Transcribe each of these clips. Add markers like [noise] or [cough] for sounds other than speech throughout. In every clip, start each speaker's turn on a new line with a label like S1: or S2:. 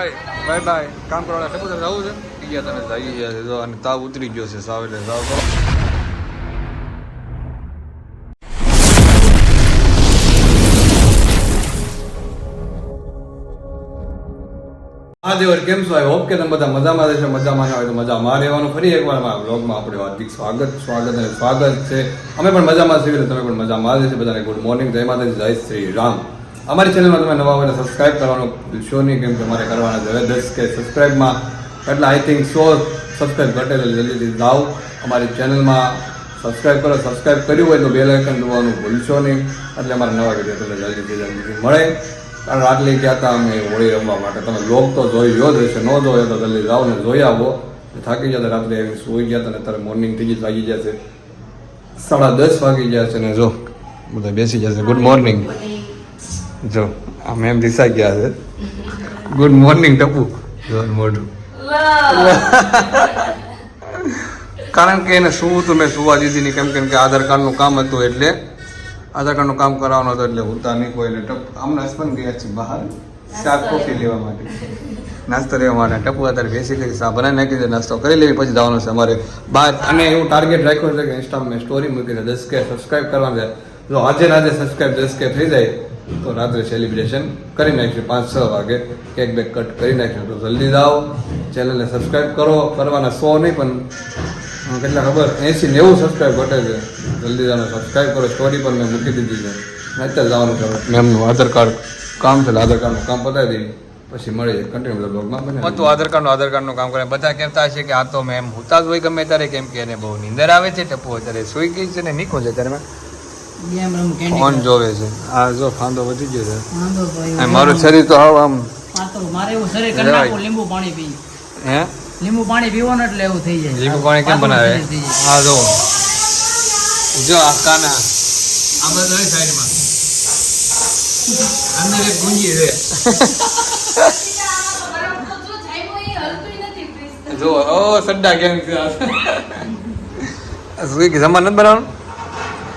S1: Bye bye. કામ કરવાના તારે જવું છે? ગયા તને જઈ ગયા છે. અને તાવ ઉતરી ગયો છે સાવ એટલે સાવ હા કેમ છો? આઈ હોપ કે તમે બધા મજામાં રહેશો. મજામાં હોય તો મજામાં રહેવાનું. ફરી એકવાર મારા બ્લોગમાં આપણે હાર્દિક સ્વાગત સ્વાગત અને સ્વાગત છે. અમે પણ મજામાં છીએ તમે પણ મજામાં રહેશે બધાને ગુડ મોર્નિંગ જય માતાજી જય શ્રી રામ. અમારી ચેનલમાં તમે નવા હોય સબસ્ક્રાઇબ કરવાનું. ભૂલશો નહીં કેમ કે અમારે કરવાના છે. દસ કે સબસ્ક્રાઇબમાં એટલે આઈ થિંક સો સબસ્ક્રાઇબ ઘટે એટલે જલ્દીથી જાઓ. અમારી ચેનલમાં સબસ્ક્રાઇબ કરો. સબસ્ક્રાઇબ કર્યું હોય તો બે લાઇકન દબાવવાનું ભૂલશો નહીં. એટલે અમારા નવા વીડિયો તમને જલ્દીથી જલ્દીથી મળે. કારણ આટલી ગયા હતા અમે હોળી રમવા માટે. તમે લોક તો જોઈ યો જ હશે. ન જોયો તો જલ્દી જાઓ ને જોઈ આવો. થાકી જતા રાત્રે આવીને સૂઈ ગયા હતા ને અત્યારે મોર્નિંગ થઈ જ વાગી જશે સાડા દસ વાગી છે ને જો, બધા બેસી જશે ગુડ મોર્નિંગ જો આ મેમ દિશા ગયા છે. Good morning Tapu. જો મોઢું [laughs] કારણ કે એને શું હતું મેં સુવા દીધી નહીં કેમ કેમ કે આધાર કાર્ડનું કામ હતું એટલે. આધાર કાર્ડનું કામ કરાવવાનું હતું એટલે ઉતા નહીં કોઈ એટલે ટપ આમના હસબન્ડ ગયા છે બહાર. શાક કોફી લેવા. માટે. નાસ્તો લેવા માટે. ટપુ અત્યારે બેસી કરી સા બનાવી નાખી દે નાસ્તો કરી લેવી પછી જવાનું છે અમારે બહાર. અને એવું ટાર્ગેટ રાખ્યું છે કે ઇન્સ્ટામાં મેં સ્ટોરી મૂકી છે દસ કે સબસ્ક્રાઈબ કરવાનું છે. જો આજે ને આજે સબસ્ક્રાઇબ દસ કે થઈ જાય તો રાત્રે સેલિબ્રેશન કરી નાખીશું પાંચ છ વાગે. કેક બેક કટ કરી નાખીશું તો જલ્દી જાઓ. ચેનલને સબસ્ક્રાઇબ કરો. કરવાના સો નહીં પણ કેટલા ખબર? એસી નેવું સબસ્ક્રાઇબ ઘટે છે. જલ્દી જાઓ સબસ્ક્રાઇબ કરો. સ્ટોરી પણ મેં મૂકી દીધી છે. અત્યારે જવાનું છે મેમનું આધાર કાર્ડ કામ છે આધાર કાર્ડનું કામ પતાવી દીધું પછી મળીએ. કન્ટિન્યુ બ્લોગમાં બને તો આધાર કાર્ડનું આધાર કાર્ડનું કામ કરે. બધા કહેતા હશે કે આ તો મેમ હુતા જ હોય ગમે ત્યારે કેમ કે એને બહુ નીંદર આવે છે ટપુ અત્યારે સુઈ ગઈ છે ને નીકળું છે ત્યારે મેં ફોન જોવે છે. આ જો ફાંદો વધી ગયો છે. મારું શરીર તો હાવ આમ
S2: મારે એવું શરીર કરી નાખું લીંબુ પાણી પી.
S1: હે?
S2: લીંબુ પાણી પીવો ને એટલે એવું થઈ જાય.
S1: લીંબુ પાણી કેમ બનાવે? હા જો. જો આ કાના. આ બધા સાઈડમાં. અંદર એક ગુંજી છે. [laughs] જો ઓ સડ્ડા કેમ છે આ? શું નથી બનાવવાનું?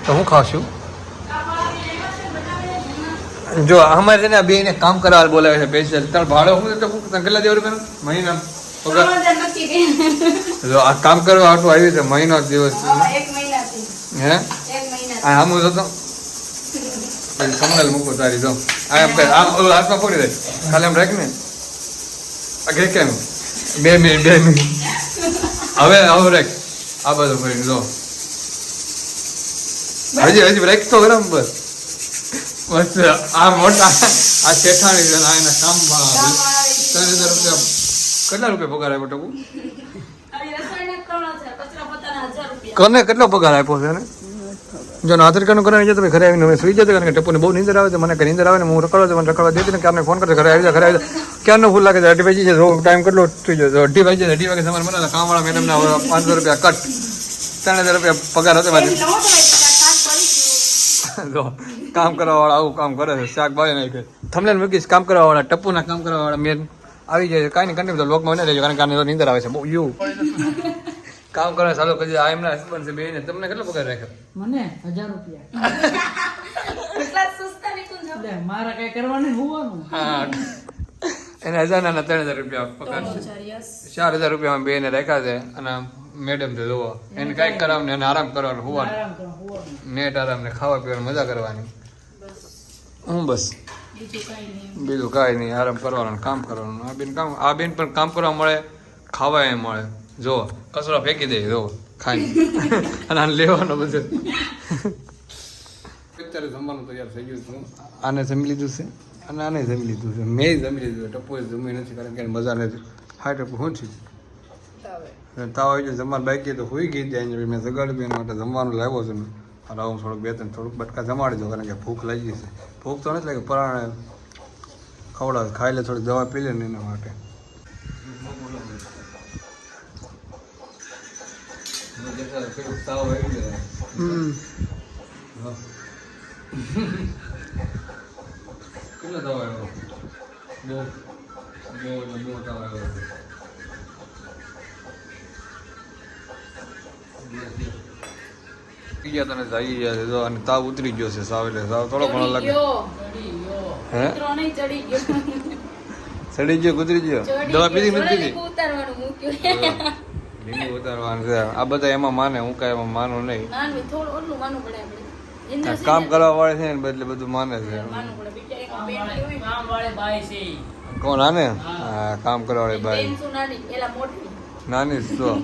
S1: તો હું ખાશું જો અમારે છે ને બે ને કામ કરવા બોલાવે છે સ્પેશિયલ તાર ભાડો હું તો હું કેટલા દેવ રૂપિયા મહિના જો આ કામ કરવા આટલું આવ્યું છે મહિનો દિવસ હે હા? જો તો પછી મૂકો તારી જો. આ એમ આમ ઓલું હાથમાં ફોડી દે ખાલી એમ રાખ ને આ કેમ બે મિનિટ બે મિનિટ. હવે હવે રાખ. આ બધું ફરી જો. હજી હજી બ્રેક તો ગરમ બસ. આ મોટા આ શેઠાણી છે આ એના કામમાં ત્રણ હજાર રૂપિયા કેટલા રૂપિયા પગાર આપ્યો ટકુ કોને કેટલો પગાર આપ્યો છે ને જો આધાર કાર્ડ કરાવી જતો ઘરે આવીને અમે સુઈ જતો કારણ કે ટપુને બહુ નીંદર આવે છે મને કઈ નીંદર આવે ને હું રખડવા મને રખડવા દેતી ને ક્યારે ફોન કરતો ઘરે આવી જાય ઘરે આવી જાય ક્યારનો ફૂલ લાગે છે? અઢી વાગી જાય ટાઈમ કેટલો થઈ જાય અઢી વાગી જાય અઢી વાગે તમારે મને કામવાળા મેડમના પાંચસો રૂપિયા કટ ત્રણ હજાર રૂપિયા પગાર હતો મારે. જો કામ કરવા વાળા આવું કામ કરે છે શાક ભાઈ નાખે. તમને મૂકીશ કામ કરવા વાળા ટપ્પુના કામ કરવા વાળા મેન આવી જાય છે. કાંઈ નહીં કન્ટિન્યુ લોકમાં નહીં રહેજો કારણ કે આને તો નીંદર આવે છે. બહુ યુ. કામ કરવા ચાલુ કરી આ એમના હસબન્ડ છે બેને તમને કેટલો પગાર રાખે
S2: મને હજાર રૂપિયા. મારા કઈ કરવાનું હોવાનું.
S1: હા. એને હજાર ના ત્રણ હજાર રૂપિયા પગાર છે. ચાર હજાર રૂપિયા બેને રાખ્યા છે અને મેડમ છે જોવો. એને કાંઈક કરાવને એને આરામ કરવાનું હોવાનું. નેટ આરામ ને ખાવા પીવાની મજા કરવાની. હું બસ.
S2: બીજું કઈ નહીં.
S1: કાંઈ નહીં આરામ કરવાનો કામ કરવાનું. આ બેન કામ આ બેન પણ કામ કરવા મળે ખાવા એ મળે. જો કચરો ફેંકી દે જો ખાઈ [laughs] અને આને લેવાનો બધો. અત્યારે જમવાનું તૈયાર થઈ ગયું છું. આને જમી લીધું છે? અને આને જમી લીધું છે? મેં જમી લીધું છે. ટપ્પુએ જમી નથી કારણ કે એને મજા નથી. હા ટપ્પુ શું છે? તાવ આવી જાય જમવાનું બાકી તો હોઈ ગઈ ત્યાં મેં જગાડી બેન માટે જમવાનું લાવ્યો છું અને હું થોડુંક બે ત્રણ થોડુંક બટકા જમાડી દો કારણ કે ભૂખ લાગી છે. ભૂખ તો નથી લાગી પરાણે ખવડાવે, ખાઈ લે થોડી દવા પી લે ને એના માટે. કેટલા દવા આવ્યો? બહુ બહુ બહુ તાવ આવ્યો. ગયા તને જાગી ગયા છે. અને તાવ ઉતરી ગયો છે સાવ એટલે સાવ થોડો ઘણો લાગે. હે? ચડી ગયો. ગુજરી ગયો દવા પીધી નથી
S3: લીંબુ ઉતારવાનું
S1: છે. આ બધા એમાં માને હું કાંઈ એમાં માનું નહીં. કામ કરવા વાળે છે ને બદલે બધું માને છે. કોણ આને? હા. કામ કરવા વાળી બાઈ.
S3: નાની?
S1: તો.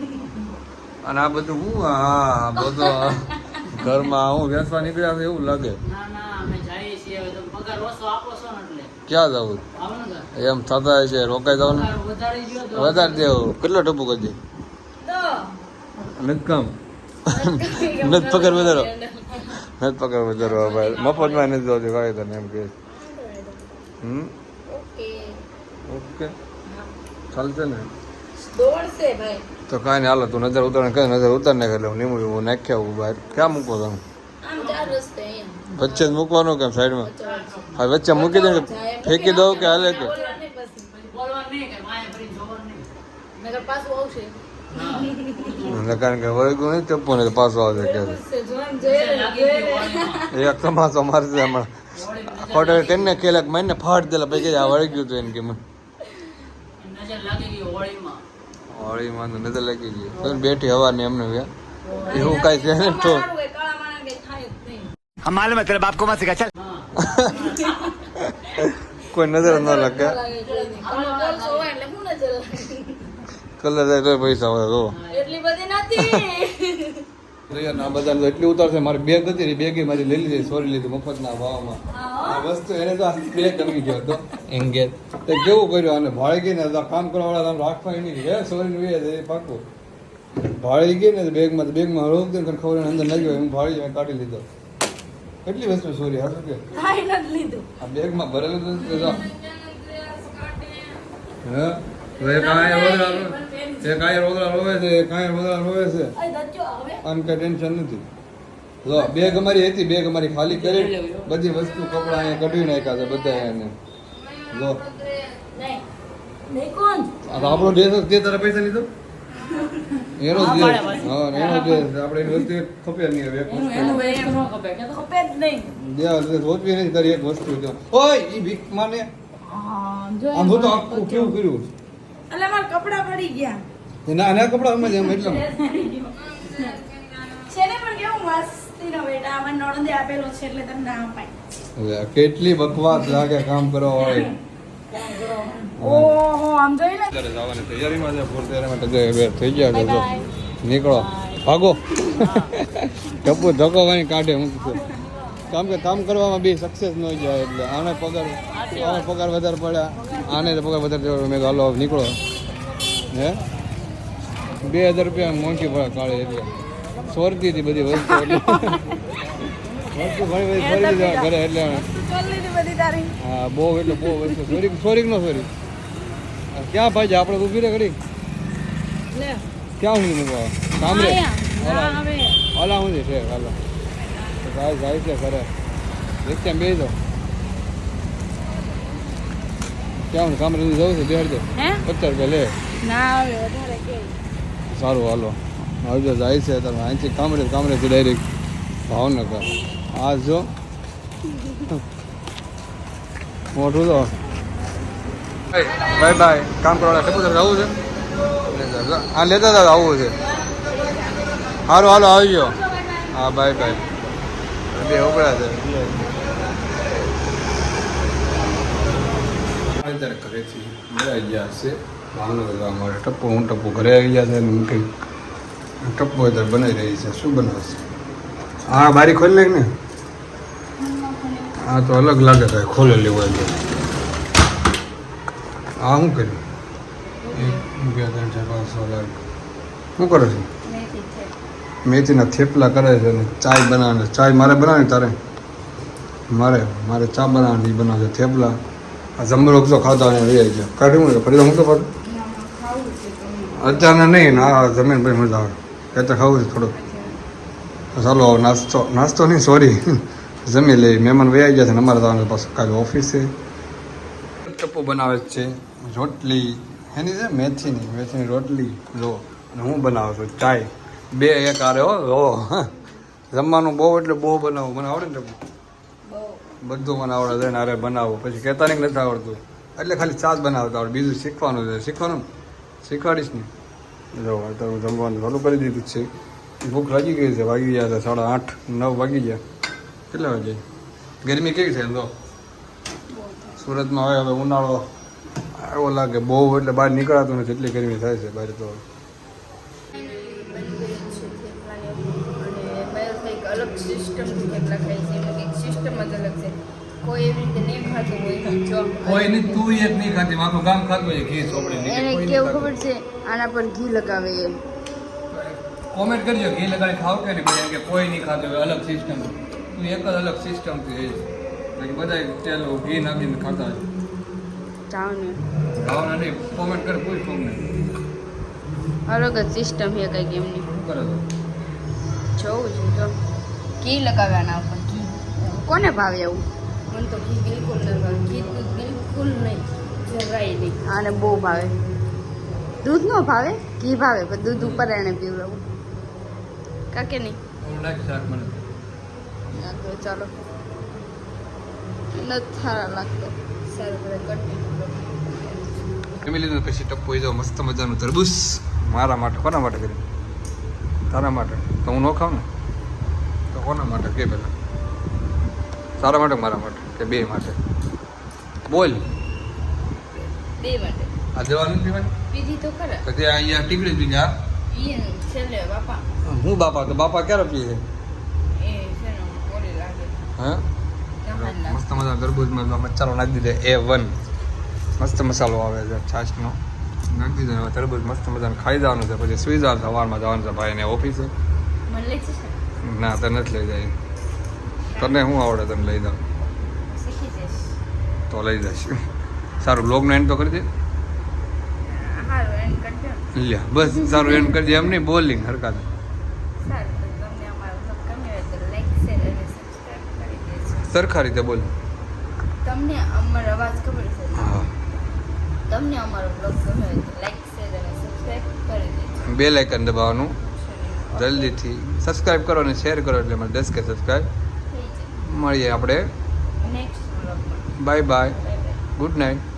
S1: અને આ બધું હું હા બધું. ઘરમાં હું વેચવા નીકળ્યા છે એવું લાગે.
S2: ના ના અમે જઈએ છીએ હવે તમે પગાર ઓછો આપો છો ને એટલે.
S1: ક્યાં જવું? એમ થતા હોય છે રોકાઈ જવાનું
S2: વધારી
S1: વધારે દેવું કેટલો ટપુ કરી દે.
S3: તો
S1: નથી પગાર વધારો. નથ પગાર વધારો ભાઈ. મફતમાં નથી જોતી કાંઈ તને એમ કે હમ?
S3: ઓકે.
S1: ઓકે. ચાલશે ને.
S3: દોડશે ભાઈ.
S1: તો કાંઈ નહીં હાલો તું નજર ઉતાર કઈ નજર ઉતાર ને એટલે હું લીંબુ લીંબુ નાખ્યા હું બહાર. ક્યાં મૂકો તમે? વચ્ચે જ મૂકવાનું કેમ સાઈડમાં. હા વચ્ચે મૂકી દે કે ફેંકી દઉં કે હાલે કે?
S3: આવશે.
S1: કારણ કે વળગ્યું નહીં ચપ્પુ ને પાછો આવે કે. એક તમાશો મારશે હમણાં. ખોટો કરીને કેલક મારીને ફાટ દેલા પછી આ વળગ્યું હતું એને કે મને
S2: નજર લાગી ગઈ હોળીમાં
S1: હોળી માં નજર લાગી ગઈ બેઠી હવા ને એમને એવું કઈ છે ને તો.
S4: માલુમ હે તેરે બાપ કો મત
S2: સિખા [laughs]
S1: કોઈ નજર ન લાગે. કલર એટલે પૈસા હોય
S3: એટલી બધી નથી.
S1: આ એટલી ઉતારશે મારી બેગ હતી ને બેગ મારી લઈ લીધી સોરી લીધી મફતના ભાવમાં. આ વસ્તુ એને તો બે કરી ગયો હતો. એંગેજ તો કેવું કર્યું? અને ભાળી ગઈ ને કામ કરવા વાળા તમે રાખવા નહીં હે સોરી નું એ પાકું. ભાળી ગઈ ને બેગમાં તો બેગમાં રોક દે ખબર અંદર ન ગયો એમ ભાળી મેં કાઢી લીધો. કેટલી વસ્તુ સોરી હાલ કે?
S3: કાંઈ
S1: આ બેગમાં ભરેલું. હે? તો એક આયા રોદરા રો- એક આયા રોદરા રોવે છે. એ આયા રોદરા રોવે છે આમ કઈ ટેન્શન નથી. જો બેગ અમારી હતી બેગ અમારી ખાલી કરી. બધી વસ્તુ કપડા અહીંયા કઢી નાખ્યા છે બધા એને. જો. આપણો ડ્રેસ તે તારા પૈસા લીધો? એનો જ ડ્રેસ હા એનો ડ્રેસ આપણે એની વસ્તુ ખપે નહીં હવે એક વસ્તુ.
S2: ખપે.
S3: જ નહીં.
S1: દેવા ઓછવી નહીં તારી એક વસ્તુ જો. ઓય ઈ ભીખ માને. આમ તો આખું કેવું કર્યું?
S3: એટલે મારા કપડા પડી ગયા.
S1: ના આના કપડા સમજ એમ એટલે.
S3: છે ને પણ કેવું મસ્તીનો બેટા આમાં નણંદે આપેલો છે એટલે તમને ના અપાય.
S1: કેટલી બકવાસ લાગે કામ કરવા વાળી.
S3: ઓહો આમ જોઈ
S1: લે. જવાની તૈયારીમાં છે ફૂલ તૈયારી માટે જઈએ બે થઈ ગયા જો નીકળો. ભાગો. ટપુ ધક્કો વાળી કાઢે હું. કામ કે કામ કરવામાં બી સક્સેસ ન જાય એટલે આને પગાર આને પગાર વધારે પડ્યા આને પગાર વધારે. મેં હાલો નીકળો. હે? બે હજાર રૂપિયા મોંઘી પડે કાળે એટલે. સોરતી હતી બધી વસ્તુ વસ્તુ ઘણી બધી ફરી દીધા ઘરે એટલે હા બહુ એટલે બહુ વસ્તુ. Sorry sorry no sorry? ક્યાં ભાઈ આપણે ઊભી રે ઘડી. ક્યાં સુધી મૂકવા? કામરે? ઓલા સુધી છે હાલો. ભાઈ જાય છે ઘરે. રિક્ષા બે દો ક્યાં કામરે સુધી જવું છે બેહાડ દો
S3: હે?
S1: પચાસ રૂપિયા લે.
S3: ના
S1: સારું હાલો. આવજો જાય છે તમે અહીંથી કામરે કામરેથી ડાયરેક્ટ ભાવનગર. આ જો. મોટું તો. બાય બાય કામ કરવા ટપુ આવું છે? હા લેતા હતા આવું છે. સારું હાલો આવી ગયો. હા બાય બાય બે ઉપડા છે. અત્યારે ઘરેથી ઘરે આવી ગયા છે. ભાવનગર જવા માટે ટપ્પુ હું ટપ્પુ ઘરે આવી ગયા છે હું કંઈક ટપ્પો અત્યારે બનાવી રહી છે. શું બનાવશે? હા બારી ખોલી નાખ ને. હા તો અલગ લાગે છે ખોલેલી હોય તો હા શું કર્યું? એક બે ત્રણ ચાર પાંચ છ લાખ શું કરો છો. મેથીના થેપલા કરે છે ને ચાય બનાવે ચાય મારે બનાવી તારે? મારે મારે ચા બનાવવાની બનાવે થેપલા. આ જમરો તો ખાતા ને રહી ગયા. કાઢી મૂકે ફરી તો મૂકે પાછું? અત્યારના નહીં, ના જમીન ભાઈ મજા આવે. કે તો ખાવું છે થોડુંક. ચાલો નાસ્તો નાસ્તો નહીં સોરી [laughs] જમી લઈ મહેમાન વયા ગયા છે ને અમારે જવાનું પાછું. કાલે ઓફિસે. ટપ્પો બનાવે છે રોટલી. એની છે મેથીની મેથીની રોટલી. લો અને હું બનાવું છું, ચાય. બે એક આરે હો લો જમવાનું બહુ એટલે બહુ બનાવું. મને આવડે ને બધું મને આવડે છે ને આરે બનાવું. પછી કહેતા નહીં નથી આવડતું. એટલે ખાલી છાશ બનાવતા આવડે. બીજું શીખવાનું છે. શીખવાનું? શીખવાડીશ ને. જો અત્યારે હું જમવાનું ચાલુ કરી દીધું છે. ભૂખ લાગી ગઈ છે. વાગી ગયા છે સાડા આઠ નવ વાગી ગયા. કેટલા વાગે? ગરમી કેવી છે એમ તો? સુરતમાં હવે હવે ઉનાળો. એવો લાગે. બહુ એટલે બહાર નીકળાતું નથી. એટલી ગરમી થાય છે બહાર તો
S5: અને મેં કંઈક અલગ સિસ્ટમ થેપલા ખાય છે. એમાં કંઈક સિસ્ટમ જ અલગ છે. કોઈ એવી રીતે નહીં ખાતું હોય. જો
S1: કોઈ નહીં તું એક નહીં ખાતી આખું ગામ ખાતું હોય ઘી ચોપડી
S5: એને કેવું ખબર છે? આના પર ઘી લગાવે એમ.
S1: કોમેન્ટ કરજો ઘી લગાડી ખાવ કે નહીં? એમ કે કોઈ નહીં ખાતું હોય અલગ સિસ્ટમ તું એક જ અલગ સિસ્ટમથી છે બધા તેલ ઘી નાખીને ખાતા હોય.
S5: જાવ ને
S1: ભાવના નહીં કોમેન્ટ કરે પૂછ કોમને
S5: અલગ જ સિસ્ટમ છે કંઈક એમની.
S1: શું કરો તો
S5: જોવું છે તો. ઘી લગાવે આના ઉપર ઘી. કોને ભાવે એવું? મને તો ઘી બિલકુલ ન ભાવે. ઘી તો બિલકુલ નહીં. જરાય નહીં. આને બહુ ભાવે. દૂધ નો ભાવે? ઘી ભાવે પણ દૂધ ઉપર એને પીવડાવું. કાકે નહીં? તો ચાલો. નથી સારા લાગતો. સારું કન્ટિન્યુ
S1: લીધું પછી ટપ્પુ જાવ મસ્ત મજાનું તરબૂસ મારા માટે કોના માટે કરી? તારા માટે. તો હું ન ખાઉં ને? કોના માટે કે પેલા? સારા માટે મારા માટે? કે બે માટે? બોલ.
S5: બે માટે.
S1: આ દેવાનું પીવાય
S5: પીધી તો ખરા.
S1: તો ત્યાં અહીંયા ટીકડી
S5: છેલ્લે બાપા.
S1: હું બાપા? તો બાપા ક્યારે પીએ છે?
S5: એ છે લાગે.
S1: હા? મસ્ત મજા તરબૂજમાં મસાલો નાખી દીધો. A one. મસ્ત મસાલો આવે છે છાશનો. નાખી દીધો તરબૂજ મસ્ત મજાનું ખાઈ જવાનું છે પછી સુઈ જવાનું સવારમાં જવાનું છે ભાઈને ઓફિસે.
S5: મને જશે
S1: ના તને નથી લઈ જાય. તને શું આવડે તને લઈ
S5: જાઉં
S1: તો લઈ જઈશ. સારું બ્લોગનો એન્ડ તો કરી દે. લ્યા બસ સારું એન્ડ કરી દે. એમ નહીં બોલિંગ હરકાત. સરખા રીતે બોલ.
S5: તમને અમારો અવાજ ખબર છે?
S1: હા.
S5: તમને અમારો બ્લોગ ગમ્યો હોય તો લાઈક શેર અને સબસ્ક્રાઇબ કરી દેજો.
S1: બે લાઇકન દબાવવાનું. જલ્દીથી સબસ્ક્રાઈબ કરો અને શેર કરો એટલે મને દસ કે સબસ્ક્રાઈબ મળીએ આપણે.
S5: Bye bye
S1: good night